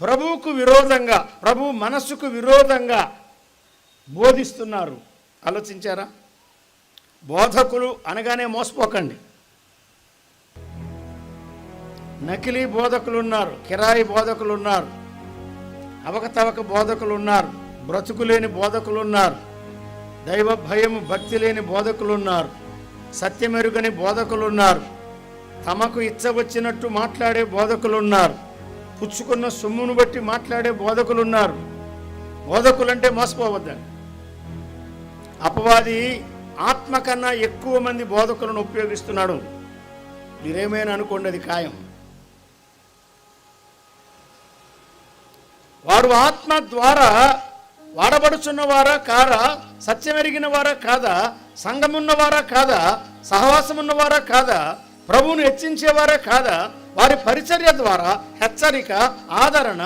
ప్రభువుకు విరోధంగా ప్రభు మనస్సుకు విరోధంగా బోధిస్తున్నారు. ఆలోచించారా? బోధకులు అనగానే మోసపోకండి. నకిలీ బోధకులు ఉన్నారు కిరాయి బోధకులు ఉన్నారు అవకతవక బోధకులు ఉన్నారు బ్రతుకులేని బోధకులు ఉన్నారు దైవ భయం భక్తి లేని బోధకులు ఉన్నారు సత్యమెరుగని బోధకులు ఉన్నారు తమకు ఇచ్చ వచ్చినట్టు మాట్లాడే బోధకులు ఉన్నారు పుచ్చుకున్న సొమ్మును బట్టి మాట్లాడే బోధకులు ఉన్నారు బోధకులంటే మోసపోవద్దని. అపవాది ఆత్మ కన్నా ఎక్కువ మంది బోధకులను ఉపయోగిస్తున్నాడు. మీరేమైనా అనుకోండి అది ఖాయం. వారు ఆత్మ ద్వారా వాడబడుచున్నవారా కారా సత్యమెరిగిన వారా కాదా? సంఘమున్నవారా కాదా? సహవాసం ఉన్నవారా కాదా? ప్రభువును హెచ్చించేవారే కాదా? వారి పరిచర్య ద్వారా హెచ్చరిక ఆదరణ